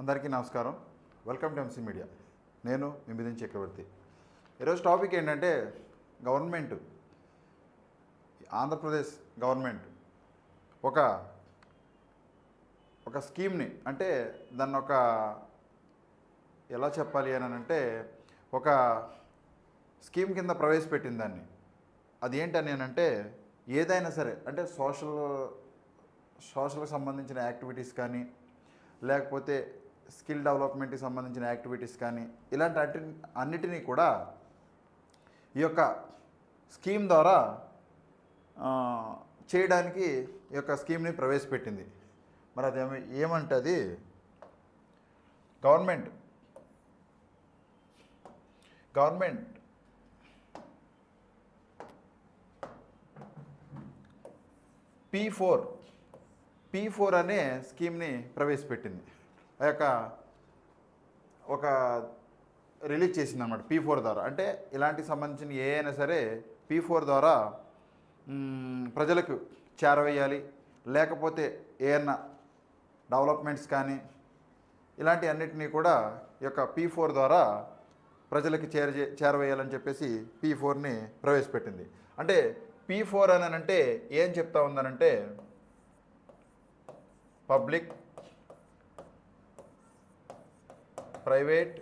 అందరికీ నమస్కారం. Welcome to MC media నేను మీ మిథున్ చక్రవర్తి. ఈరోజు టాపిక్ ఏంటంటే గవర్నమెంట్ ఆంధ్రప్రదేశ్ గవర్నమెంట్ ఒక ఒక స్కీమ్ని అంటే దాన్ని ఒక ఎలా చెప్పాలి అని అంటే ఒక స్కీమ్ కింద ప్రవేశపెట్టింది దాన్ని. అది ఏంటని అంటే ఏదైనా సరే అంటే సోషల్ సోషల్కి సంబంధించిన యాక్టివిటీస్ కానీ లేకపోతే స్కిల్ డెవలప్మెంట్కి సంబంధించిన యాక్టివిటీస్ కానీ ఇలాంటి అట్టి అన్నిటినీ కూడా ఈ యొక్క స్కీమ్ ద్వారా చేయడానికి ఈ యొక్క స్కీమ్ని ప్రవేశపెట్టింది. మరి అది ఏమంటుంది government. Government P four P four అనే స్కీమ్ని ప్రవేశపెట్టింది. ఆ యొక్క ఒక రిలీజ్ చేసింది అనమాట పీ ఫోర్ ద్వారా. అంటే ఇలాంటి సంబంధించిన ఏ అయినా సరే పీ ఫోర్ ద్వారా ప్రజలకు చేరవేయాలి. లేకపోతే ఏమన్నా డెవలప్మెంట్స్ కానీ ఇలాంటి అన్నిటినీ కూడా ఈ యొక్క పీ ఫోర్ ద్వారా ప్రజలకి చేరజే చేరవేయాలని చెప్పేసి పీ ఫోర్ని ప్రవేశపెట్టింది. అంటే పీ ఫోర్ అని అంటే ఏం చెప్తా ఉందనంటే public private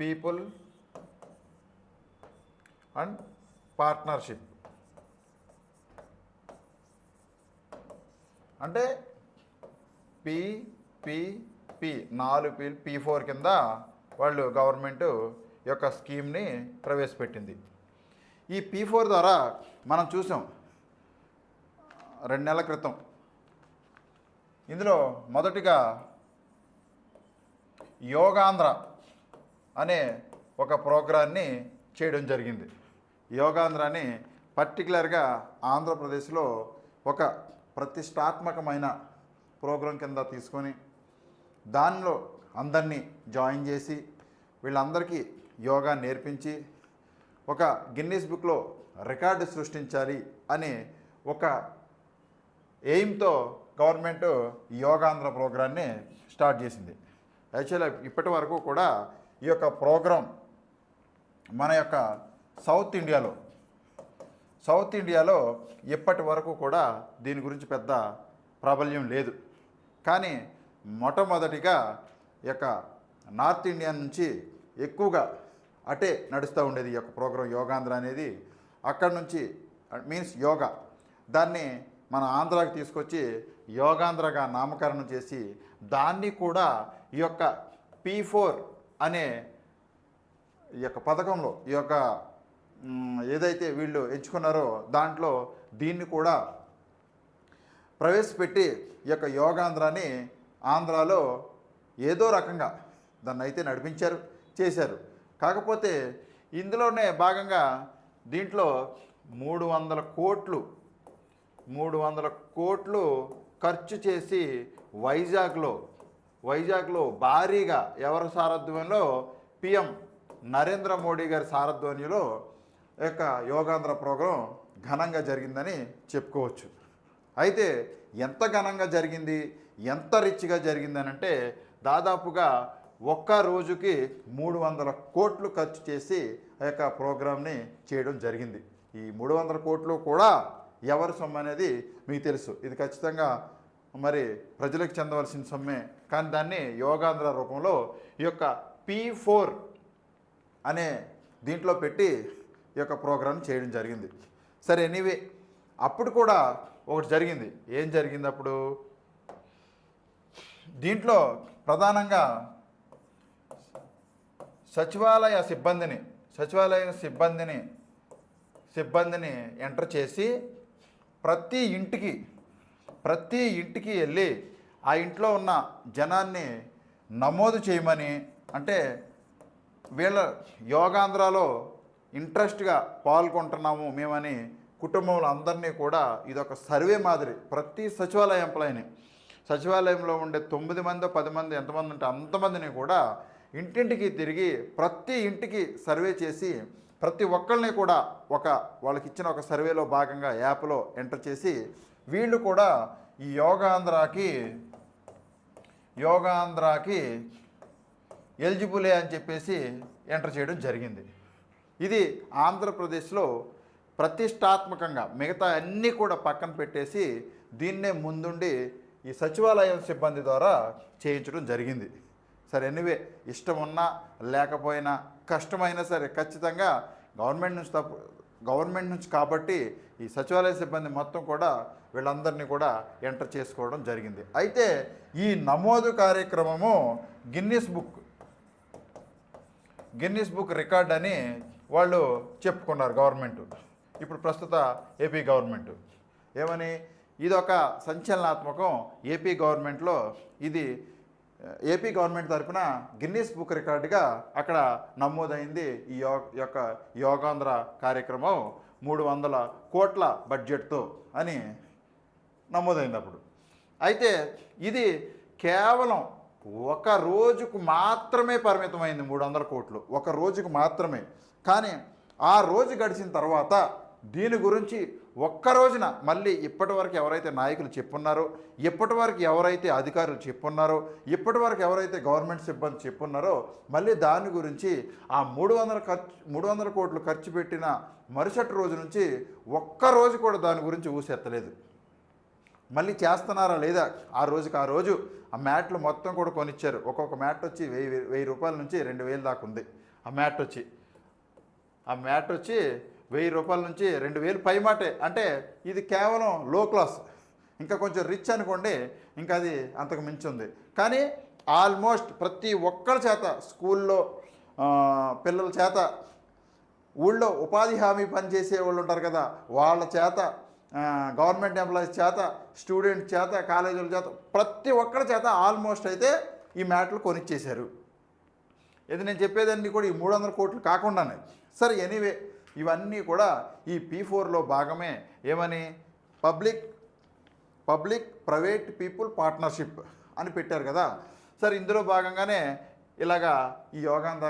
people and partnership. అంటే పి పి నాలుగు పి పి ఫోర్ కింద వాళ్ళు గవర్నమెంట్ యొక్క స్కీమ్ని ప్రవేశపెట్టింది. ఈ పి ఫోర్ ద్వారా మనం చూసాం రెండు నెలల క్రితం ఇందులో మొదటిగా యోగాంధ్ర అనే ఒక ప్రోగ్రాన్ని చేయడం జరిగింది. యోగాంధ్రని పర్టికులర్గా ఆంధ్రప్రదేశ్లో ఒక ప్రతిష్టాత్మకమైన ప్రోగ్రాం కింద తీసుకొని దానిలో అందరినీ జాయిన్ చేసి వీళ్ళందరికీ యోగా నేర్పించి ఒక గిన్నీస్ బుక్లో రికార్డు సృష్టించాలి అనే ఒక ఎయిమ్తో గవర్నమెంట్ యోగాంధ్ర ప్రోగ్రాన్ని స్టార్ట్ చేసింది. యాక్చువల్గా ఇప్పటి వరకు కూడా ఈ యొక్క ప్రోగ్రాం మన యొక్క సౌత్ ఇండియాలో సౌత్ ఇండియాలో ఇప్పటి వరకు కూడా దీని గురించి పెద్ద ప్రాబల్యం లేదు. కానీ మొట్టమొదటిగా ఈ యొక్క నార్త్ ఇండియా నుంచి ఎక్కువగా అటే నడుస్తూ ఉండేది ఈ యొక్క ప్రోగ్రాం యోగాంధ్ర అనేది. అక్కడ నుంచి మీన్స్ యోగా. దాన్ని మన ఆంధ్రాకి తీసుకొచ్చి యోగాంధ్రగా నామకరణం చేసి దాన్ని కూడా ఈ యొక్క పీ ఫోర్ అనే ఈ యొక్క పథకంలో ఈ యొక్క ఏదైతే వీళ్ళు ఎంచుకున్నారో దాంట్లో దీన్ని కూడా ప్రవేశపెట్టి ఈ యొక్క యోగాంధ్రాన్ని ఆంధ్రాలో ఏదో రకంగా దాన్ని అయితే నడిపించారు చేశారు. కాకపోతే ఇందులోనే భాగంగా దీంట్లో మూడు వందల కోట్లు మూడు వందల కోట్లు ఖర్చు చేసి వైజాగ్లో వైజాగ్లో భారీగా ఎవరి సారథ్యంలో పిఎం నరేంద్ర మోడీ గారి సారథ్యంలో యొక్క యోగాంధ్ర ప్రోగ్రాం ఘనంగా జరిగిందని చెప్పుకోవచ్చు. అయితే ఎంత ఘనంగా జరిగింది? ఎంత రిచ్గా జరిగిందని అంటే దాదాపుగా ఒక్క రోజుకి మూడు వందల కోట్లు ఖర్చు చేసి ఆ యొక్క ప్రోగ్రామ్ని చేయడం జరిగింది. ఈ మూడు వందల కోట్లు కూడా ఎవరి సొమ్ము అనేది మీకు తెలుసు. ఇది ఖచ్చితంగా మరి ప్రజలకు చెందవలసిన సొమ్మే. కానీ దాన్ని యోగాంధ్ర రూపంలో ఈ యొక్క పీ ఫోర్ అనే దీంట్లో పెట్టి ఈ యొక్క ప్రోగ్రామ్ చేయడం జరిగింది. సరే ఎనీవే అప్పుడు కూడా ఒకటి జరిగింది. ఏం జరిగింది అప్పుడు? దీంట్లో ప్రధానంగా సచివాలయ సిబ్బందిని సచివాలయ సిబ్బందిని సిబ్బందిని ఎంటర్ చేసి ప్రతి ఇంటికి ప్రతి ఇంటికి వెళ్ళి ఆ ఇంట్లో ఉన్న జనాన్ని నమోదు చేయమని అంటే వీళ్ళ యోగాంధ్రాలో ఇంట్రెస్ట్గా పాల్గొంటున్నాము మేమని కుటుంబంలో అందరినీ కూడా ఇదొక సర్వే మాదిరి ప్రతి సచివాలయ ఎంప్లాయీని సచివాలయంలో ఉండే తొమ్మిది మంది పది మంది ఎంతమంది ఉంటే అంతమందిని కూడా ఇంటింటికి తిరిగి ప్రతి ఇంటికి సర్వే చేసి ప్రతి ఒక్కరిని కూడా ఒక వాళ్ళకి ఇచ్చిన ఒక సర్వేలో భాగంగా యాప్లో ఎంటర్ చేసి వీళ్ళు కూడా ఈ యోగాంధ్రాకి యోగాంధ్రాకి ఎలిజిబులే అని చెప్పేసి ఎంటర్ చేయడం జరిగింది. ఇది ఆంధ్రప్రదేశ్లో ప్రతిష్టాత్మకంగా మిగతా అన్నీ కూడా పక్కన పెట్టేసి దీన్నే ముందుండి ఈ సచివాలయం సిబ్బంది ద్వారా చేయించడం జరిగింది. సరే ఎనివే ఇష్టం ఉన్నా లేకపోయినా కష్టమైనా సరే ఖచ్చితంగా గవర్నమెంట్ నుంచి తప్పు గవర్నమెంట్ నుంచి కాబట్టి ఈ సచివాలయ సిబ్బంది మొత్తం కూడా వీళ్ళందరినీ కూడా ఎంటర్ చేసుకోవడం జరిగింది. అయితే ఈ నమోదు కార్యక్రమము Guinness book Guinness book record అని వాళ్ళు చెప్పుకున్నారు గవర్నమెంట్. ఇప్పుడు ప్రస్తుత ఏపీ గవర్నమెంట్. ఏమని? ఇది ఒక సంచలనాత్మకం ఏపీ గవర్నమెంట్లో ఇది ఏపీ గవర్నమెంట్ తరఫున గిన్నీస్ బుక్ రికార్డుగా అక్కడ నమోదైంది ఈ యో యొక్క యోగాంధ్ర కార్యక్రమం మూడు వందల కోట్ల బడ్జెట్తో అని నమోదైంది అప్పుడు. అయితే ఇది కేవలం ఒక రోజుకు మాత్రమే పరిమితమైంది మూడు వందల కోట్లు. ఒక రోజుకు మాత్రమే. కానీ ఆ రోజు గడిచిన తర్వాత దీని గురించి ఒక్క రోజున మళ్ళీ ఇప్పటి వరకు ఎవరైతే నాయకులు చెప్పున్నారో ఇప్పటి వరకు ఎవరైతే అధికారులు చెప్పున్నారో ఇప్పటి వరకు ఎవరైతే గవర్నమెంట్ సిబ్బంది చెప్పున్నారో మళ్ళీ దాని గురించి ఆ మూడు వందల ఖర్చు మూడు వందల కోట్లు ఖర్చు పెట్టిన మరుసటి రోజు నుంచి ఒక్క రోజు కూడా దాని గురించి ఊసెత్తలేదు. మళ్ళీ చేస్తున్నారా లేదా? ఆ రోజుకి ఆ రోజు ఆ మ్యాట్లు మొత్తం కూడా కొనిచ్చారు. ఒక్కొక్క మ్యాట్ వచ్చి వెయ్యి వెయ్యి రూపాయల నుంచి రెండు వేలు దాకా ఉంది. ఆ మ్యాట్ వచ్చి ఆ మ్యాట్ వచ్చి వెయ్యి రూపాయల నుంచి రెండు వేలు పై మాటే. అంటే ఇది కేవలం లో క్లాస్ ఇంకా కొంచెం రిచ్ అనుకోండి ఇంకా అది అంతకు మించి ఉంది. కానీ ఆల్మోస్ట్ ప్రతి ఒక్కరి చేత స్కూల్లో పిల్లల చేత ఊళ్ళో ఉపాధి హామీ పనిచేసే వాళ్ళు ఉంటారు కదా వాళ్ళ చేత గవర్నమెంట్ ఎంప్లాయీస్ చేత స్టూడెంట్ చేత కాలేజీల చేత ప్రతి ఒక్కరి చేత ఆల్మోస్ట్ అయితే ఈ మ్యాట్లు కొనిచ్చేశారు. ఇది నేను చెప్పేదన్నీ కూడా ఈ మూడు వందల కోట్లు కాకుండానే. సరే ఎనీవే ఇవన్నీ కూడా ఈ పీ ఫోర్లో భాగమే. ఏమని? Public public private people partnership అని పెట్టారు కదా. సరే ఇందులో భాగంగానే ఇలాగా ఈ యోగాంధ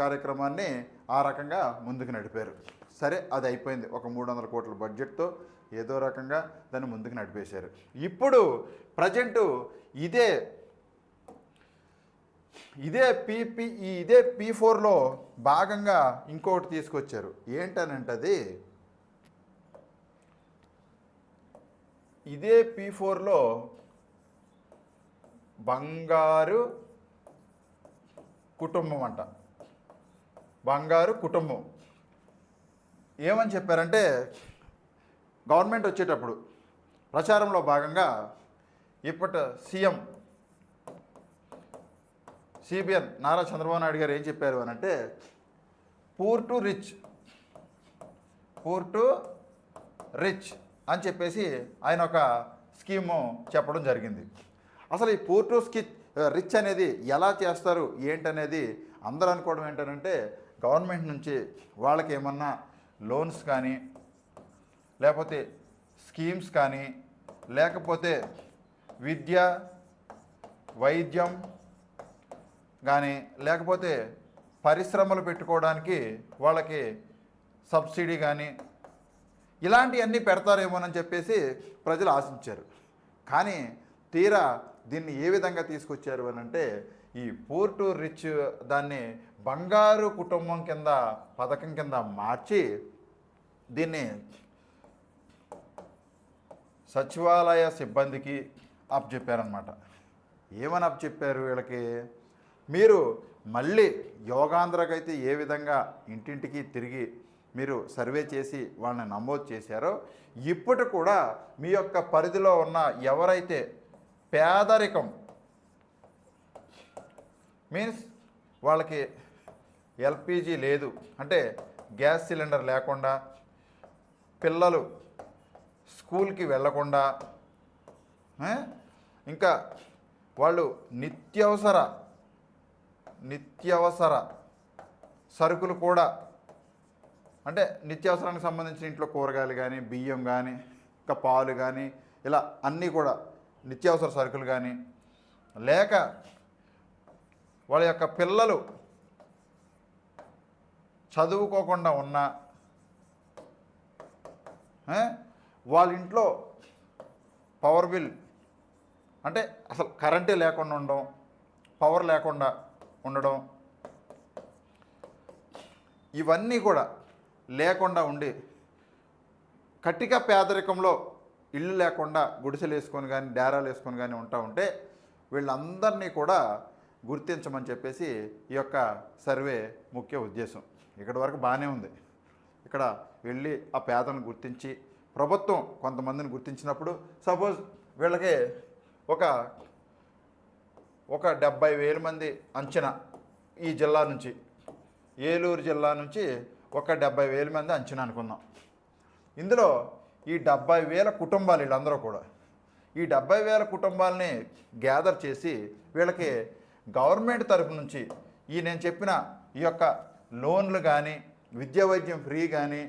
కార్యక్రమాన్ని ఆ రకంగా ముందుకు నడిపారు. సరే అది అయిపోయింది. ఒక మూడు వందల కోట్ల బడ్జెట్తో ఏదో రకంగా దాన్ని ముందుకు నడిపేశారు. ఇప్పుడు ప్రజెంటు ఇదే ఇదే పీపీ ఈ ఇదే పీ ఫోర్లో భాగంగా ఇంకొకటి తీసుకొచ్చారు. ఏంటనంటది? ఇదే పీ ఫోర్లో బంగారు కుటుంబం అంట బంగారు కుటుంబం. ఏమని చెప్పారంటే గవర్నమెంట్ వచ్చేటప్పుడు ప్రచారంలో భాగంగా ఇప్పటి సీఎం సిబిఎన్ నారా చంద్రబాబు నాయుడు గారు ఏం చెప్పారు అని అంటే poor to rich poor to rich అని చెప్పేసి ఆయన ఒక స్కీము చెప్పడం జరిగింది. అసలు ఈ పూర్ టు స్కి రిచ్ అనేది ఎలా చేస్తారు? ఏంటనేది అందరూ అనుకోవడం ఏంటంటే గవర్నమెంట్ నుంచి వాళ్ళకి ఏమన్నా లోన్స్ కానీ లేకపోతే స్కీమ్స్ కానీ లేకపోతే విద్య వైద్యం కానీ లేకపోతే పరిశ్రమలు పెట్టుకోవడానికి వాళ్ళకి సబ్సిడీ కానీ ఇలాంటివన్నీ పెడతారేమోనని చెప్పేసి ప్రజలు ఆశించారు. కానీ తీరా దీన్ని ఏ విధంగా తీసుకొచ్చారు అని అంటే ఈ పూర్ టు రిచ్ దాన్ని బంగారు కుటుంబం కింద పథకం కింద మార్చి దీన్ని సచివాలయ సిబ్బందికి అప్పచెప్పారనమాట ఏమని అప్పచెప్పారు వీళ్ళకి? మీరు మళ్ళీ యోగాంధ్రకైతే ఏ విధంగా ఇంటింటికి తిరిగి మీరు సర్వే చేసి వాళ్ళని నమోదు చేశారో ఇప్పుడు కూడా మీ యొక్క పరిధిలో ఉన్న ఎవరైతే పేదరికం మీన్స్ వాళ్ళకి ఎల్పిజి లేదు అంటే గ్యాస్ సిలిండర్ లేకుండా పిల్లలు స్కూల్కి వెళ్ళకుండా ఇంకా వాళ్ళు నిత్యవసర నిత్యవసర సరుకులు కూడా అంటే నిత్యావసరానికి సంబంధించిన ఇంట్లో కూరగాయలు కానీ బియ్యం కానీ ఇంకా పాలు కానీ ఇలా అన్నీ కూడా నిత్యావసర సరుకులు కానీ లేక వాళ్ళ యొక్క పిల్లలు చదువుకోకుండా ఉన్నా వాళ్ళ ఇంట్లో పవర్ బిల్ అంటే అసలు కరెంటే లేకుండా ఉండడం పవర్ లేకుండా ఉండడం. ఇవన్నీ కూడా లేకుండా ఉండి కటిక పేదరికంలో ఇల్లు లేకుండా గుడిసెలు వేసుకొని కానీ డేరాలు వేసుకొని కానీ ఉంటా ఉంటే వీళ్ళందరినీ కూడా గుర్తించమని చెప్పేసి ఈ యొక్క సర్వే ముఖ్య ఉద్దేశం. ఇక్కడి వరకు బాగానే ఉంది. ఇక్కడ వెళ్ళి ఆ పేదలను గుర్తించి ప్రభుత్వం కొంతమందిని గుర్తించినప్పుడు సపోజ్ వీళ్ళకి ఒక ఒక డెబ్బై వేల మంది అంచనా ఈ జిల్లా నుంచి ఏలూరు జిల్లా నుంచి ఒక డెబ్బై వేల మంది అంచనా అనుకుందాం ఇందులో ఈ డెబ్బై వేల కుటుంబాలు వీళ్ళందరూ కూడా ఈ డెబ్బై వేల కుటుంబాలని గ్యాదర్ చేసి వీళ్ళకి గవర్నమెంట్ తరపు నుంచి ఈ నేను చెప్పిన ఈ యొక్క లోన్లు కానీ విద్యా వైద్యం ఫ్రీ కానీ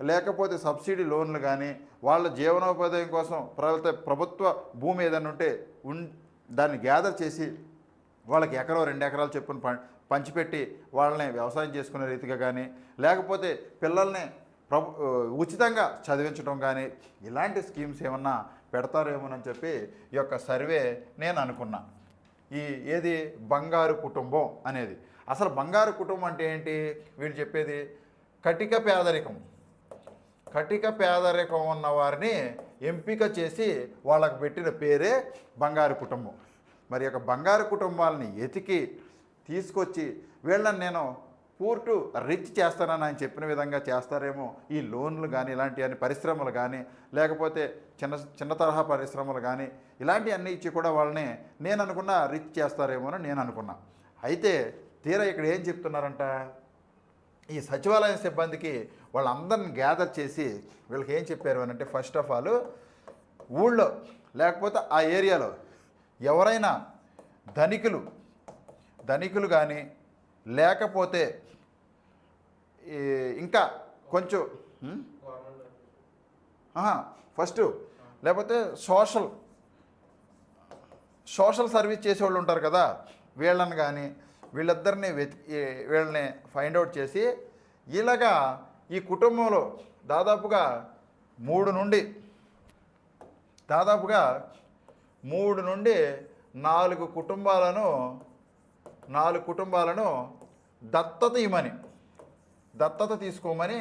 లేకపోతే సబ్సిడీ లోన్లు కానీ వాళ్ళ జీవనోపాధి కోసం ప్రభుత్వ ప్రభుత్వ భూమి ఏదైనా ఉంటే ఉన్ దాన్ని గ్యాదర్ చేసి వాళ్ళకి ఎకరో రెండు ఎకరాలు చెప్పున పంచిపెట్టి వాళ్ళని వ్యవసాయం చేసుకునే రీతిగా కానీ లేకపోతే పిల్లల్ని ప్రభు ఉచితంగా చదివించడం కానీ ఇలాంటి స్కీమ్స్ ఏమన్నా పెడతారేమోనని చెప్పి ఈ యొక్క సర్వే నేను అనుకున్నా. ఈ ఏది బంగారు కుటుంబం అనేది. అసలు బంగారు కుటుంబం అంటే ఏంటి? వీళ్ళు చెప్పేది కటిక పేదరికం. కటిక పేదరికం ఉన్న వారిని ఎంపిక చేసి వాళ్ళకు పెట్టిన పేరే బంగారు కుటుంబం. మరి యొక్క బంగారు కుటుంబాలని ఎతికి తీసుకొచ్చి వీళ్ళని నేను పూర్టు రిచ్ చేస్తానని ఆయన చెప్పిన విధంగా చేస్తారేమో ఈ లోన్లు కానీ ఇలాంటివన్నీ పరిశ్రమలు కానీ లేకపోతే చిన్న చిన్న తరహా పరిశ్రమలు కానీ ఇలాంటివన్నీ ఇచ్చి కూడా వాళ్ళని నేను అనుకున్న రిచ్ చేస్తారేమో అని నేను అనుకున్నా. అయితే తీరా ఇక్కడ ఏం చెప్తున్నారంట? ఈ సచివాలయం సిబ్బందికి వాళ్ళందరిని గ్యాదర్ చేసి వీళ్ళకి ఏం చెప్పారు అని అంటే ఫస్ట్ ఆఫ్ ఆల్ ఊళ్ళో లేకపోతే ఆ ఏరియాలో ఎవరైనా ధనికులు ధనికులు కానీ లేకపోతే ఇంకా కొంచెం ఫస్ట్ లేకపోతే సోషల్ సోషల్ సర్వీస్ చేసేవాళ్ళు ఉంటారు కదా వీళ్ళని కానీ వీళ్ళిద్దరిని వెతికి వీళ్ళని ఫైండ్ అవుట్ చేసి ఇలాగా ఈ కుటుంబంలో దాదాపుగా మూడు నుండి దాదాపుగా మూడు నుండి నాలుగు కుటుంబాలను నాలుగు కుటుంబాలను దత్తత ఇవ్వమని దత్తత తీసుకోమని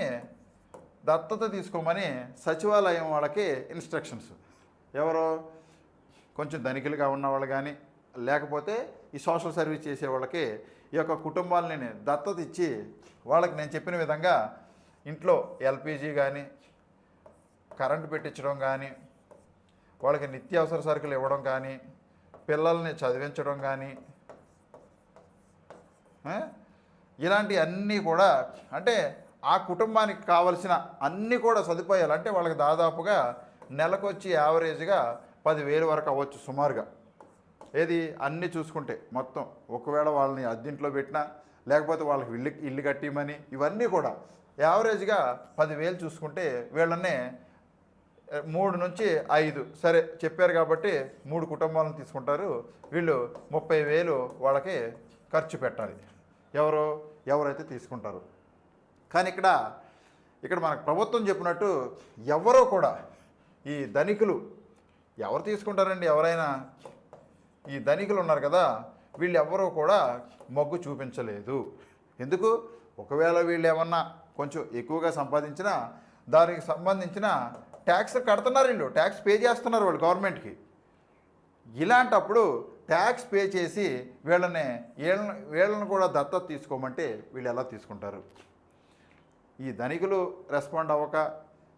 దత్తత తీసుకోమని సచివాలయం వాళ్ళకి ఇన్స్ట్రక్షన్స్ ఎవరో? కొంచెం ధనికులుగా ఉన్నవాళ్ళు కానీ లేకపోతే ఈ సోషల్ సర్వీస్ చేసే వాళ్ళకి ఈ యొక్క కుటుంబాలని నేను దత్తత ఇచ్చి వాళ్ళకి నేను చెప్పిన విధంగా ఇంట్లో ఎల్పిజి కానీ కరెంటు పెట్టించడం కానీ వాళ్ళకి నిత్యావసర సరుకులు ఇవ్వడం కానీ పిల్లల్ని చదివించడం కానీ ఇలాంటి అన్నీ కూడా అంటే ఆ కుటుంబానికి కావలసిన అన్నీ కూడా సదుపాయాలు అంటే వాళ్ళకి దాదాపుగా నెలకొచ్చి యావరేజ్గా పదివేలు వరకు అవ్వచ్చు సుమారుగా. ఏది? అన్నీ చూసుకుంటే మొత్తం. ఒకవేళ వాళ్ళని అద్దెంట్లో పెట్టినా లేకపోతే వాళ్ళకి ఇల్లు ఇల్లు కట్టిమని ఇవన్నీ కూడా యావరేజ్గా పదివేలు చూసుకుంటే వీళ్ళనే మూడు నుంచి ఐదు. సరే చెప్పారు కాబట్టి మూడు కుటుంబాలను తీసుకుంటారు. వీళ్ళు ముప్పై వేలు వాళ్ళకి ఖర్చు పెట్టాలి. ఎవరు ఎవరైతే తీసుకుంటారు. కానీ ఇక్కడ ఇక్కడ మనకు ప్రభుత్వం చెప్పినట్టు ఎవరో కూడా ఈ ధనికులు ఎవరు తీసుకుంటారండి ఎవరైనా? ఈ ధనికులు ఉన్నారు కదా వీళ్ళు ఎవరో కూడా మొగ్గు చూపించలేదు. ఎందుకు? ఒకవేళ వీళ్ళు ఏమన్నా కొంచెం ఎక్కువగా సంపాదించినా దానికి సంబంధించిన ట్యాక్స్ కడుతున్నారు వీళ్ళు. ట్యాక్స్ పే చేస్తున్నారు వాళ్ళు గవర్నమెంట్కి. ఇలాంటప్పుడు ట్యాక్స్ పే చేసి వీళ్ళని వీళ్ళని వీళ్ళని కూడా దత్తత తీసుకోమంటే వీళ్ళు ఎలా తీసుకుంటారు? ఈ ధనికులు రెస్పాండ్ అవ్వక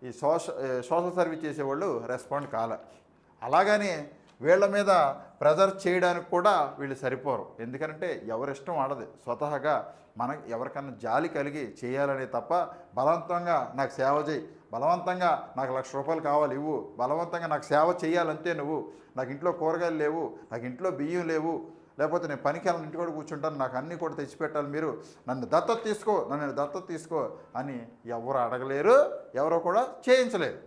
ఈ సోష సోషల్ సర్వీస్ చేసేవాళ్ళు రెస్పాండ్ కాల. అలాగని వీళ్ళ మీద ప్రెజర్ చేయడానికి కూడా వీళ్ళు సరిపోరు. ఎందుకంటే ఎవరిష్టం ఆడదు స్వతహాగా మన ఎవరికన్నా జాలి కలిగి చేయాలనే తప్ప బలవంతంగా నాకు సేవ చేయి బలవంతంగా నాకు లక్ష రూపాయలు కావాలి ఇవ్వు. బలవంతంగా నాకు సేవ చేయాలంతే నువ్వు. నాకు ఇంట్లో కూరగాయలు లేవు నాకు ఇంట్లో బియ్యం లేవు. లేకపోతే నేను పనికి ఇంటి కూడా కూర్చుంటాను నాకు అన్నీ కూడా తెచ్చిపెట్టాలి మీరు. నన్ను దత్తత తీసుకో నన్ను దత్తత తీసుకో అని ఎవరు అడగలేరు ఎవరో కూడా చేయించలేరు.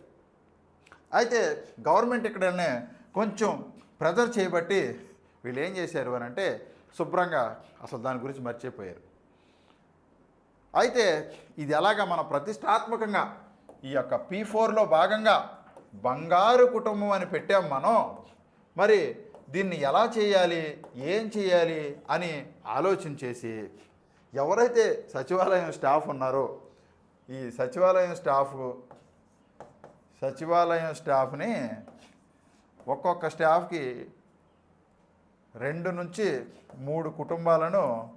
అయితే గవర్నమెంట్ ఇక్కడనే కొంచెం ప్రెజర్ చేయబట్టి వీళ్ళు ఏం చేశారు అని అంటే శుభ్రంగా అసలు దాని గురించి మర్చిపోయారు. అయితే ఇది ఎలాగా మన ప్రతిష్టాత్మకంగా ఈ యొక్క పీ ఫోర్లో భాగంగా బంగారు కుటుంబం అని పెట్టాం మనం. మరి దీన్ని ఎలా చేయాలి? ఏం చేయాలి? అని ఆలోచన చేసి ఎవరైతే సచివాలయం స్టాఫ్ ఉన్నారో ఈ సచివాలయం స్టాఫ్ సచివాలయం స్టాఫ్ని ఒక్కొక్క స్టాఫ్కి రెండు నుంచి మూడు కుటుంబాలను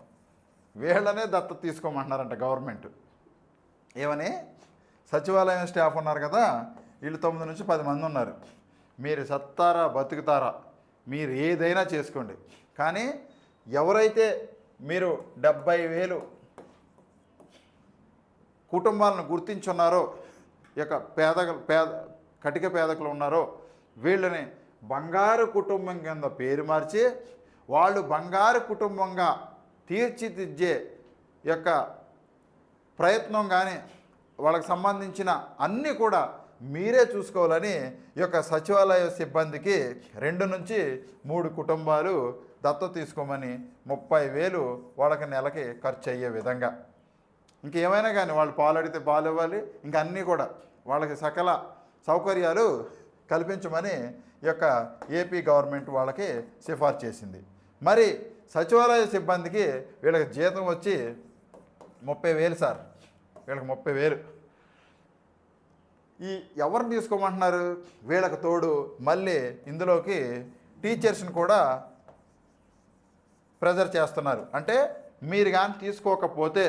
వీళ్ళనే దత్తత తీసుకోమంటున్నారంట గవర్నమెంట్. ఏమని? సచివాలయం స్టాఫ్ ఉన్నారు కదా వీళ్ళు తొమ్మిది నుంచి పది మంది ఉన్నారు. మీరు సత్తారా బతుకుతారా? మీరు ఏదైనా చేసుకోండి. కానీ ఎవరైతే మీరు డెబ్బై వేలు కుటుంబాలను గుర్తించున్నారో ఈ యొక్క పేద పేద కటిక పేదకులు ఉన్నారో వీళ్ళని బంగారు కుటుంబం కింద పేరు మార్చి వాళ్ళు బంగారు కుటుంబంగా తీర్చిదిద్దే యొక్క ప్రయత్నం కానీ వాళ్ళకి సంబంధించిన అన్నీ కూడా మీరే చూసుకోవాలని ఈ యొక్క సచివాలయ సిబ్బందికి రెండు నుంచి మూడు కుటుంబాలు దత్త తీసుకోమని ముప్పై వేలు వాళ్ళకి నెలకి ఖర్చు అయ్యే విధంగా. ఇంకేమైనా కానీ వాళ్ళు పాలు అడిగితే పాలు ఇవ్వాలి ఇంకా అన్నీ కూడా వాళ్ళకి సకల సౌకర్యాలు కల్పించమని ఈ యొక్క ఏపీ గవర్నమెంట్ వాళ్ళకి సిఫార్సు చేసింది. మరి సచివాలయ సిబ్బందికి వీళ్ళకి జీతం వచ్చి ముప్పై వేలు సార్. వీళ్ళకి ముప్పై వేలు. ఈ ఎవరిని తీసుకోమంటున్నారు? వీళ్ళకి తోడు మళ్ళీ ఇందులోకి టీచర్స్ని కూడా ప్రెజర్ చేస్తున్నారు. అంటే మీరు కానీ తీసుకోకపోతే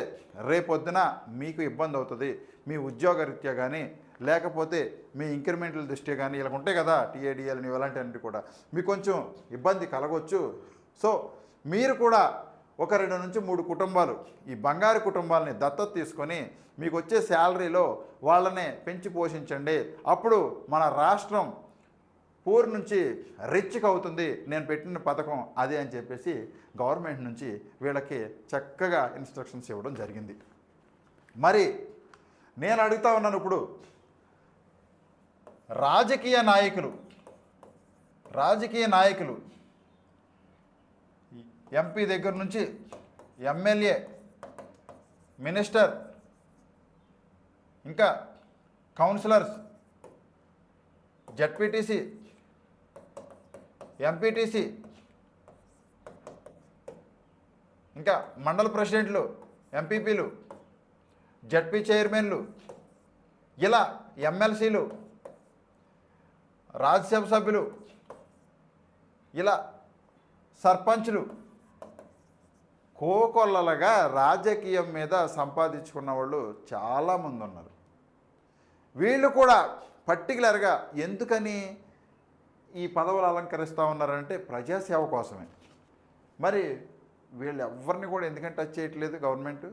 రేపొద్దున మీకు ఇబ్బంది అవుతుంది. మీ ఉద్యోగరీత్యా కానీ లేకపోతే మీ ఇంక్రిమెంట్ల దృష్ట్యా కానీ ఇలా ఉంటాయి కదా టీఏడిఎల్ ఇలాంటివన్నీ కూడా. మీకు కొంచెం ఇబ్బంది కలగవచ్చు సో మీరు కూడా ఒక రెండు నుంచి మూడు కుటుంబాలు ఈ బంగారు కుటుంబాలని దత్తత తీసుకొని మీకు వచ్చే శాలరీలో వాళ్ళనే పెంచి పోషించండి. అప్పుడు మన రాష్ట్రం పూర్ నుంచి రిచ్కి అవుతుంది. నేను పెట్టిన పథకం అదే అని చెప్పేసి గవర్నమెంట్ నుంచి వీళ్ళకి చక్కగా ఇన్స్ట్రక్షన్స్ ఇవ్వడం జరిగింది. మరి నేను అడుగుతా ఉన్నాను ఇప్పుడు రాజకీయ నాయకులు రాజకీయ నాయకులు ఎంపీ దగ్గర నుంచి ఎమ్మెల్యే మినిస్టర్ ఇంకా కౌన్సిలర్స్ జడ్పీటీసీ ఎంపీటీసీ ఇంకా మండల ప్రెసిడెంట్లు ఎంపీపీలు జడ్పీ చైర్మన్లు ఇలా ఎమ్మెల్సీలు రాజ్యసభ సభ్యులు ఇలా సర్పంచ్లు కోకొల్లలుగా రాజకీయం మీద సంపాదించుకున్న వాళ్ళు చాలామంది ఉన్నారు. వీళ్ళు కూడా పర్టికులర్గా ఎందుకని ఈ పదవులు అలంకరిస్తూ ఉన్నారంటే ప్రజాసేవ కోసమే. మరి వీళ్ళు ఎవరిని కూడా ఎందుకంటే టచ్ చేయట్లేదు గవర్నమెంట్?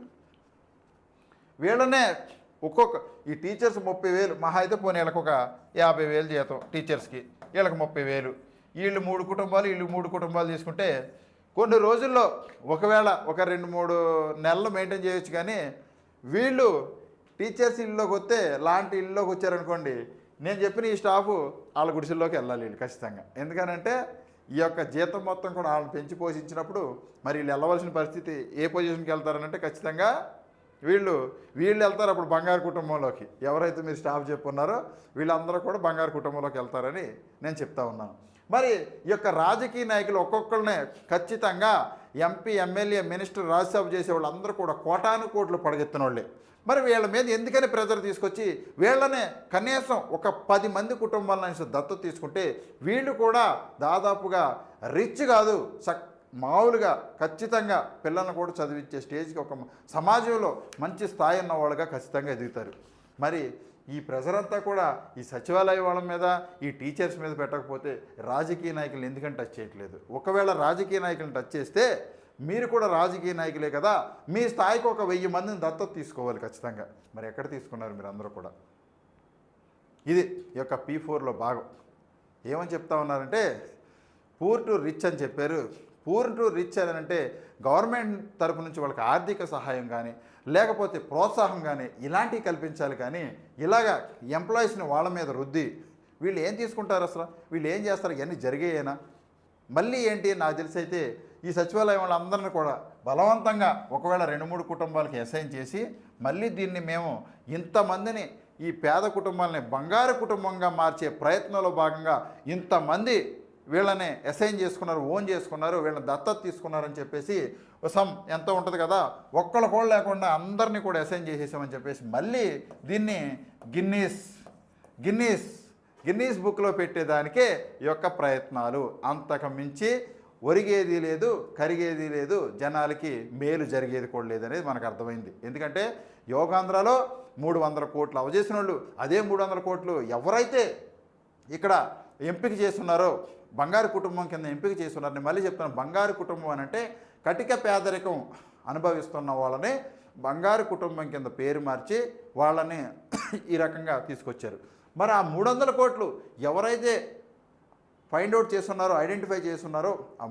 వీళ్ళనే ఒక్కొక్క ఈ టీచర్స్ ముప్పై వేలు మహా అయితే పోనీ వీళ్ళకి ఒక యాభై వేలు జీతం టీచర్స్కి వీళ్ళకి ముప్పై వేలు. వీళ్ళు మూడు కుటుంబాలు వీళ్ళు మూడు కుటుంబాలు తీసుకుంటే కొన్ని రోజుల్లో ఒకవేళ ఒక రెండు మూడు నెలలు మెయింటైన్ చేయొచ్చు కానీ వీళ్ళు టీచర్స్ ఇల్లులోకి వస్తే లాంటి ఇల్లులోకి వచ్చారనుకోండి నేను చెప్పిన ఈ స్టాఫ్ వాళ్ళ గుడిసెల్లోకి వెళ్ళాలి వీళ్ళు ఖచ్చితంగా. ఎందుకనంటే ఈ యొక్క జీతం మొత్తం కూడా వాళ్ళని పెంచి పోషించినప్పుడు మరి వీళ్ళు వెళ్ళవలసిన పరిస్థితి ఏ పొజిషన్కి వెళ్తారనంటే ఖచ్చితంగా వీళ్ళు వీళ్ళు వెళ్తారు అప్పుడు బంగారు కుటుంబంలోకి. ఎవరైతే మీరు స్టాఫ్ చెప్పున్నారో వీళ్ళందరూ కూడా బంగారు కుటుంబంలోకి వెళ్తారని నేను చెప్తా ఉన్నాను. మరి ఈ యొక్క రాజకీయ నాయకులు ఒక్కొక్కరినే ఖచ్చితంగా ఎంపీ ఎమ్మెల్యే మినిస్టర్ రాజ్యసభ చేసే వాళ్ళందరూ కూడా కోటాను కోట్లు పడగెత్తిన వాళ్ళే మరి వీళ్ళ మీద ఎందుకని ప్రెజర్ తీసుకొచ్చి వీళ్ళనే కనీసం ఒక పది మంది కుటుంబాలను దత్తత తీసుకుంటే వీళ్ళు కూడా దాదాపుగా రిచ్ కాదు సక్ మామూలుగా ఖచ్చితంగా పిల్లలను కూడా చదివించే స్టేజ్కి ఒక సమాజంలో మంచి స్థాయి ఉన్న వాళ్ళుగా ఖచ్చితంగా ఎదుగుతారు. మరి ఈ ప్రెజర్ అంతా కూడా ఈ సచివాలయ వాళ్ళ మీద ఈ టీచర్స్ మీద పెట్టకపోతే రాజకీయ నాయకులు ఎందుకని టచ్ చేయట్లేదు? ఒకవేళ రాజకీయ నాయకులను టచ్ చేస్తే మీరు కూడా రాజకీయ నాయకులే కదా? మీ స్థాయికి ఒక వెయ్యి మందిని దత్తత తీసుకోవాలి ఖచ్చితంగా. మరి ఎక్కడ తీసుకున్నారు మీరు అందరూ కూడా? ఇది ఈ యొక్క పీ ఫోర్లో భాగం. ఏమని చెప్తా ఉన్నారంటే పూర్ టు రిచ్ అని చెప్పారు. పూర్ టు రిచ్ అని అంటే గవర్నమెంట్ తరపు నుంచి వాళ్ళకి ఆర్థిక సహాయం కానీ లేకపోతే ప్రోత్సాహం కానీ ఇలాంటివి కల్పించాలి కానీ ఇలాగా ఎంప్లాయీస్ని వాళ్ళ మీద రుద్ది వీళ్ళు ఏం తీసుకుంటారు అసలు? వీళ్ళు ఏం చేస్తారు? ఇవన్నీ జరిగేయేనా? మళ్ళీ ఏంటి? నాకు తెలిసి అయితే ఈ సచివాలయం వాళ్ళందరినీ కూడా బలవంతంగా ఒకవేళ రెండు మూడు కుటుంబాలకి అసైన్ చేసి మళ్ళీ దీన్ని మేము ఇంతమందిని ఈ పేద కుటుంబాలని బంగారు కుటుంబంగా మార్చే ప్రయత్నంలో భాగంగా ఇంతమంది వీళ్ళని అసైన్ చేసుకున్నారు ఓన్ చేసుకున్నారు వీళ్ళని దత్తత తీసుకున్నారని చెప్పేసి సమ్ ఎంత ఉంటుంది కదా? ఒక్కళ్ళు కూడా లేకుండా అందరినీ కూడా అసైన్ చేసేసామని చెప్పేసి మళ్ళీ దీన్ని గిన్నీస్ గిన్నీస్ గిన్నీస్ బుక్లో పెట్టేదానికే ఈ యొక్క ప్రయత్నాలు. అంతకు మించి ఒరిగేది లేదు కరిగేది లేదు జనాలకి మేలు జరిగేది కూడా లేదనేది మనకు అర్థమైంది. ఎందుకంటే యోగాంధ్రలో మూడు వందల కోట్లు అవజేసిన వాళ్ళు అదే మూడు వందల కోట్లు ఎవరైతే ఇక్కడ ఎంపిక చేస్తున్నారో బంగారు కుటుంబం కింద ఎంపిక చేస్తున్నారు. నేను మళ్ళీ చెప్తాను. బంగారు కుటుంబం అని అంటే కటిక పేదరికం అనుభవిస్తున్న వాళ్ళని బంగారు కుటుంబం కింద పేరు మార్చి వాళ్ళని ఈ రకంగా తీసుకొచ్చారు. మరి ఆ మూడు వందల కోట్లు ఎవరైతే ఫైండ్ అవుట్ చేస్తున్నారో ఐడెంటిఫై చేస్తున్నారో ఆ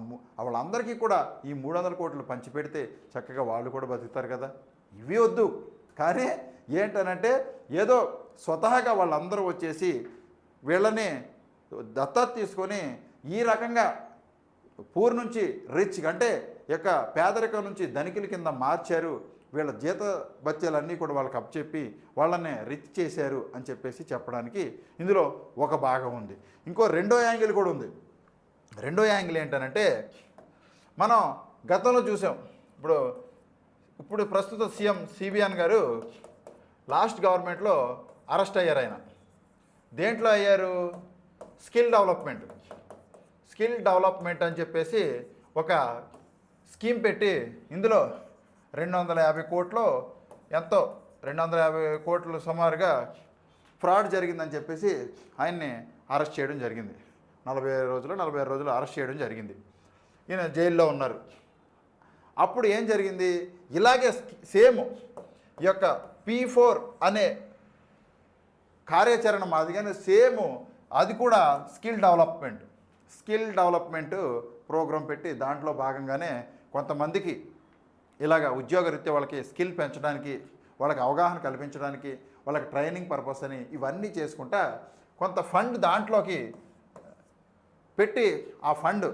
వాళ్ళందరికీ కూడా ఈ మూడు వందల కోట్లు పంచిపెడితే చక్కగా వాళ్ళు కూడా బతుకుతారు కదా. ఇవి వద్దు. కానీ ఏంటనంటే ఏదో స్వతహాగా వాళ్ళందరూ వచ్చేసి వీళ్ళని దత్తత తీసుకొని ఈ రకంగా పూర్ నుంచి రిచ్ అంటే యొక్క పేదరికం నుంచి ధనికుల కింద మార్చారు. వీళ్ళ జీత బత్యాలన్నీ కూడా వాళ్ళకి అప్పచెప్పి వాళ్ళని రిచ్ చేశారు అని చెప్పేసి చెప్పడానికి ఇందులో ఒక భాగం ఉంది. ఇంకో రెండో యాంగిల్ కూడా ఉంది. రెండో యాంగిల్ ఏంటనంటే మనం గతంలో చూసాం. ఇప్పుడు ఇప్పుడు ప్రస్తుత సీఎం సిబిఎన్ గారు లాస్ట్ గవర్నమెంట్లో అరెస్ట్ అయ్యారు ఆయన. దేంట్లో అయ్యారు? Skill development. స్కిల్ డెవలప్మెంట్ అని చెప్పేసి ఒక స్కీమ్ పెట్టి ఇందులో రెండు వందల యాభై కోట్లు ఎంతో రెండు వందల యాభై కోట్లు సుమారుగా ఫ్రాడ్ జరిగిందని చెప్పేసి ఆయన్ని అరెస్ట్ చేయడం జరిగింది. నలభై రోజులు నలభై రోజులు అరెస్ట్ చేయడం జరిగింది. ఈయన జైల్లో ఉన్నారు. అప్పుడు ఏం జరిగింది? ఇలాగే సేమ్ ఈ యొక్క పీ ఫోర్ అనే కార్యాచరణ మాదిరిగానే సేమ్ అది కూడా skill development. Skill development programme పెట్టి దాంట్లో భాగంగానే కొంతమందికి ఇలాగ ఉద్యోగరీత్యా వాళ్ళకి స్కిల్ పెంచడానికి వాళ్ళకి అవగాహన కల్పించడానికి వాళ్ళకి ట్రైనింగ్ పర్పస్ అని ఇవన్నీ చేసుకుంటా కొంత ఫండ్ దాంట్లోకి పెట్టి ఆ ఫండ్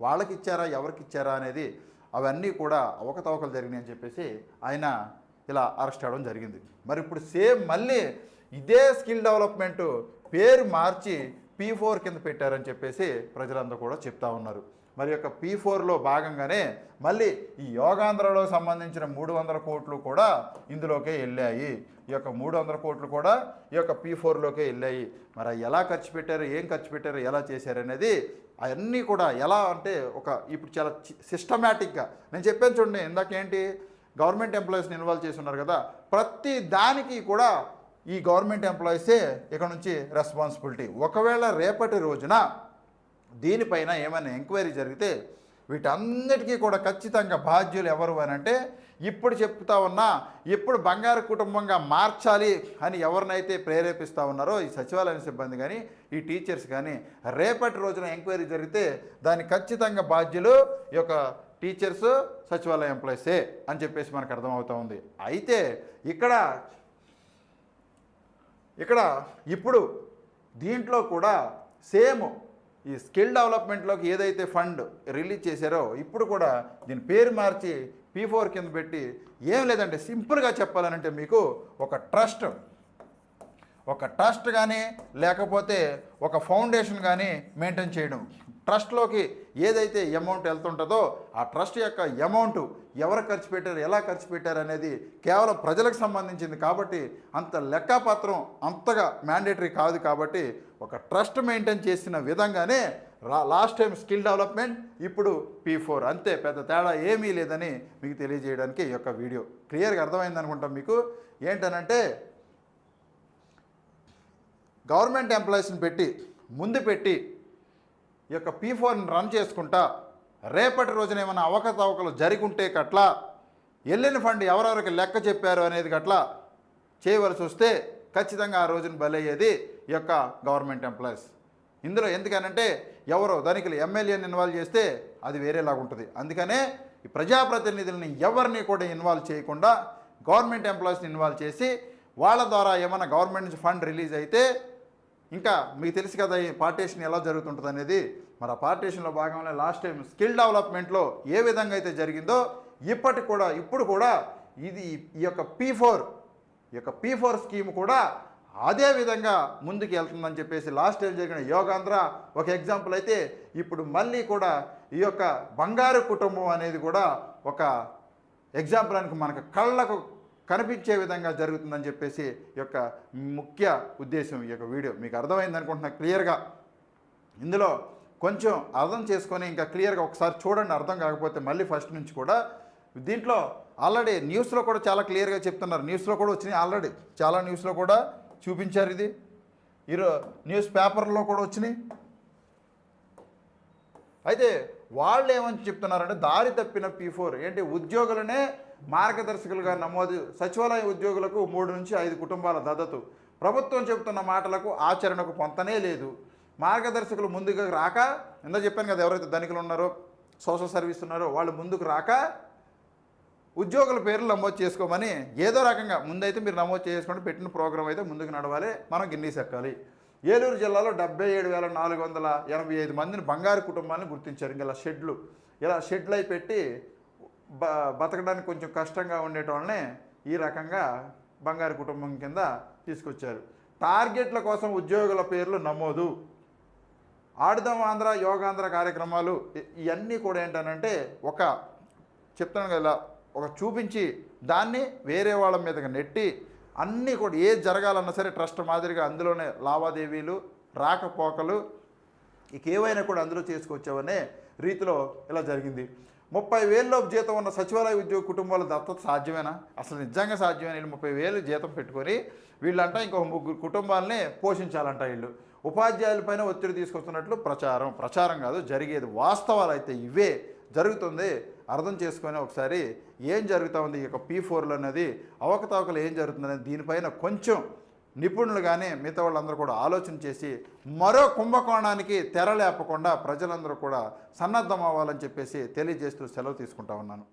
వాళ్ళకి ఇచ్చారా ఎవరికి ఇచ్చారా అనేది అవన్నీ కూడా అవకతవకలు జరిగినాయి అని చెప్పేసి ఆయన ఇలా అరెస్ట్ అవ్వడం జరిగింది. మరి ఇప్పుడు సేమ్ మళ్ళీ ఇదే స్కిల్ డెవలప్మెంట్ పేరు మార్చి పీ ఫోర్ కింద పెట్టారని చెప్పేసి ప్రజలందరూ కూడా చెప్తా ఉన్నారు. మరి యొక్క పీ ఫోర్లో భాగంగానే మళ్ళీ ఈ యోగాంధ్రలో సంబంధించిన మూడు వందల కోట్లు కూడా ఇందులోకే వెళ్ళాయి. ఈ యొక్క మూడు వందల కోట్లు కూడా ఈ యొక్క పీ ఫోర్లోకే వెళ్ళాయి. మరి ఎలా ఖర్చు పెట్టారు ఏం ఖర్చు పెట్టారు ఎలా చేశారు అనేది అవన్నీ కూడా ఎలా అంటే ఒక ఇప్పుడు చాలా సిస్టమేటిక్గా నేను చెప్పాను చూడండి ఇందాక ఏంటి గవర్నమెంట్ ఎంప్లాయీస్ని ఇన్వాల్వ్ చేసి ఉన్నారు కదా ప్రతి దానికి కూడా ఈ గవర్నమెంట్ ఎంప్లాయీసే ఇక నుంచి రెస్పాన్సిబిలిటీ. ఒకవేళ రేపటి రోజున దీనిపైన ఏమైనా ఎంక్వైరీ జరిగితే వీటన్నిటికీ కూడా ఖచ్చితంగా బాధ్యులు ఎవరు అని అంటే ఇప్పుడు చెప్తా ఉన్నా ఇప్పుడు బంగారు కుటుంబంగా మార్చాలి అని ఎవరినైతే ప్రేరేపిస్తూ ఉన్నారో ఈ సచివాలయ సిబ్బంది కానీ ఈ టీచర్స్ కానీ రేపటి రోజున ఎంక్వైరీ జరిగితే దాన్ని ఖచ్చితంగా బాధ్యులు ఈ యొక్క టీచర్స్ సచివాలయ ఎంప్లాయీసే అని చెప్పేసి మనకు అర్థమవుతూ ఉంది. అయితే ఇక్కడ ఇక్కడ ఇప్పుడు దీంట్లో కూడా సేమ్ ఈ స్కిల్ డెవలప్మెంట్లోకి ఏదైతే ఫండ్ రిలీజ్ చేశారో ఇప్పుడు కూడా దీని పేరు మార్చి పీ ఫోర్ కింద పెట్టి ఏం లేదంటే సింపుల్గా చెప్పాలనంటే మీకు ఒక ట్రస్ట్. ఒక ట్రస్ట్ కానీ లేకపోతే ఒక ఫౌండేషన్ కానీ మెయింటైన్ చేయడం. ట్రస్ట్లోకి ఏదైతే అమౌంట్ వెళ్తుంటుందో ఆ ట్రస్ట్ యొక్క అమౌంట్ ఎవరు ఖర్చు పెట్టారు ఎలా ఖర్చు పెట్టారు అనేది కేవలం ప్రజలకు సంబంధించింది కాబట్టి అంత లెక్కపత్రం అంతగా మ్యాండేటరీ కాదు కాబట్టి ఒక ట్రస్ట్ మెయింటైన్ చేసిన విధంగానే రా లాస్ట్ టైం స్కిల్ డెవలప్మెంట్ ఇప్పుడు పీ ఫోర్ అంతే పెద్ద తేడా ఏమీ లేదని మీకు తెలియజేయడానికి ఈ యొక్క వీడియో. క్లియర్గా అర్థమైంది అనుకుంటాం మీకు. ఏంటనంటే గవర్నమెంట్ ఎంప్లాయీస్ని పెట్టి ముందు పెట్టి ఈ యొక్క పీ ఫోర్ని రన్ చేసుకుంటా. రేపటి రోజున ఏమైనా అవకతవకలు జరిగి ఉంటే కట్లా వెళ్ళిన ఫండ్ ఎవరెవరికి లెక్క చెప్పారు అనేది గట్లా చేయవలసి వస్తే ఖచ్చితంగా ఆ రోజున బలయ్యేది ఈ యొక్క గవర్నమెంట్ ఎంప్లాయీస్. ఇందులో ఎందుకనంటే ఎవరో ధనికులు ఎమ్మెల్యేని ఇన్వాల్వ్ చేస్తే అది వేరేలాగా ఉంటుంది. అందుకనే ఈ ప్రజాప్రతినిధులని ఎవరిని కూడా ఇన్వాల్వ్ చేయకుండా గవర్నమెంట్ ఎంప్లాయీస్ని ఇన్వాల్వ్ చేసి వాళ్ళ ద్వారా ఏమైనా గవర్నమెంట్ నుంచి ఫండ్ రిలీజ్ అయితే ఇంకా మీకు తెలుసు కదా ఈ పార్టీషన్ ఎలా జరుగుతుంటుంది అనేది. మరి ఆ పార్టీషన్లో భాగంగా లాస్ట్ టైం స్కిల్ డెవలప్మెంట్లో ఏ విధంగా అయితే జరిగిందో ఇప్పటికి కూడా ఇప్పుడు కూడా ఇది ఈ యొక్క పీ ఫోర్ ఈ యొక్క పీ ఫోర్ స్కీమ్ కూడా అదే విధంగా ముందుకు వెళ్తుందని చెప్పేసి లాస్ట్ టైం జరిగిన యోగాంధ్ర ఒక ఎగ్జాంపుల్ అయితే ఇప్పుడు మళ్ళీ కూడా ఈ యొక్క బంగారు కుటుంబం అనేది కూడా ఒక ఎగ్జాంపుల్ అనుకు మనకు కళ్ళకు కనిపించే విధంగా జరుగుతుందని చెప్పేసి యొక్క ముఖ్య ఉద్దేశం ఈ యొక్క వీడియో. మీకు అర్థమైంది అనుకుంటున్నా క్లియర్గా. ఇందులో కొంచెం అర్థం చేసుకొని ఇంకా క్లియర్గా ఒకసారి చూడండి అర్థం కాకపోతే మళ్ళీ ఫస్ట్ నుంచి కూడా. దీంట్లో ఆల్రెడీ న్యూస్లో కూడా చాలా క్లియర్గా చెప్తున్నారు. న్యూస్లో కూడా వచ్చినాయి ఆల్రెడీ. చాలా న్యూస్లో కూడా చూపించారు ఇది. ఈరో న్యూస్ పేపర్లో కూడా వచ్చినాయి. అయితే వాళ్ళు ఏమని చెప్తున్నారంటే దారి తప్పిన పీ ఫోర్ ఏంటి? ఉద్యోగులనే మార్గదర్శకులుగా నమోదు సచివాలయ ఉద్యోగులకు మూడు నుంచి ఐదు కుటుంబాల దద్దతు ప్రభుత్వం చెబుతున్న మాటలకు ఆచరణకు పొంతనే లేదు. మార్గదర్శకులు ముందుకు రాక ఎంత చెప్పాను కదా ఎవరైతే ధనికులు ఉన్నారో సోషల్ సర్వీస్ ఉన్నారో వాళ్ళు ముందుకు రాక ఉద్యోగుల పేర్లు నమోదు చేసుకోమని ఏదో రకంగా ముందైతే మీరు నమోదు చేసుకొని పెట్టిన ప్రోగ్రాం అయితే ముందుకు నడవాలి మనం గిన్నీస్ ఎక్కాలి. ఏలూరు జిల్లాలో డెబ్బై ఏడు వేల నాలుగు వందల ఎనభై ఐదు మందిని బంగారు కుటుంబాన్ని గుర్తించారు. ఇంకా ఇలా షెడ్లు ఇలా షెడ్లు అయి పెట్టి బ బతకడానికి కొంచెం కష్టంగా ఉండేటోళ్ళనే ఈ రకంగా బంగారు కుటుంబం కింద తీసుకొచ్చారు. టార్గెట్ల కోసం ఉద్యోగుల పేర్లు నమోదు. ఆడుదాం ఆంధ్ర యోగాంధ్ర కార్యక్రమాలు ఇవన్నీ కూడా ఏంటనంటే ఒక చెప్తాను కదా ఒక చూపించి దాన్ని వేరే వాళ్ళ మీదకి నెట్టి అన్నీ కూడా ఏది జరగాలన్నా సరే ట్రస్ట్ మాదిరిగా అందులోనే లావాదేవీలు రాకపోకలు ఇక ఏవైనా కూడా అందులో చేసుకొచ్చావనే రీతిలో ఇలా జరిగింది. ముప్పై వేలలోపు జీతం ఉన్న సచివాలయ ఉద్యోగ కుటుంబాల దత్తత సాధ్యమేనా? అసలు నిజంగా సాధ్యమేనా? వీళ్ళు ముప్పై వేలు జీతం పెట్టుకొని వీళ్ళంట ఇంకొక ముగ్గురు కుటుంబాలని పోషించాలంట వీళ్ళు. ఉపాధ్యాయులపైన ఒత్తిడి తీసుకొస్తున్నట్లు ప్రచారం. ప్రచారం కాదు జరిగేది వాస్తవాలు అయితే ఇవే. జరుగుతుంది. అర్థం చేసుకొని ఒకసారి ఏం జరుగుతూ ఉంది? ఈ యొక్క పీ ఫోర్లు అనేది అవకతవకలు ఏం జరుగుతుందనేది దీనిపైన కొంచెం నిపుణులు కానీ మిగతా వాళ్ళందరూ కూడా ఆలోచన చేసి మరో కుంభకోణానికి తెర లేపకుండా ప్రజలందరూ కూడా సన్నద్ధం అవ్వాలని చెప్పేసి తెలియజేస్తూ సెలవు తీసుకుంటా ఉన్నాను.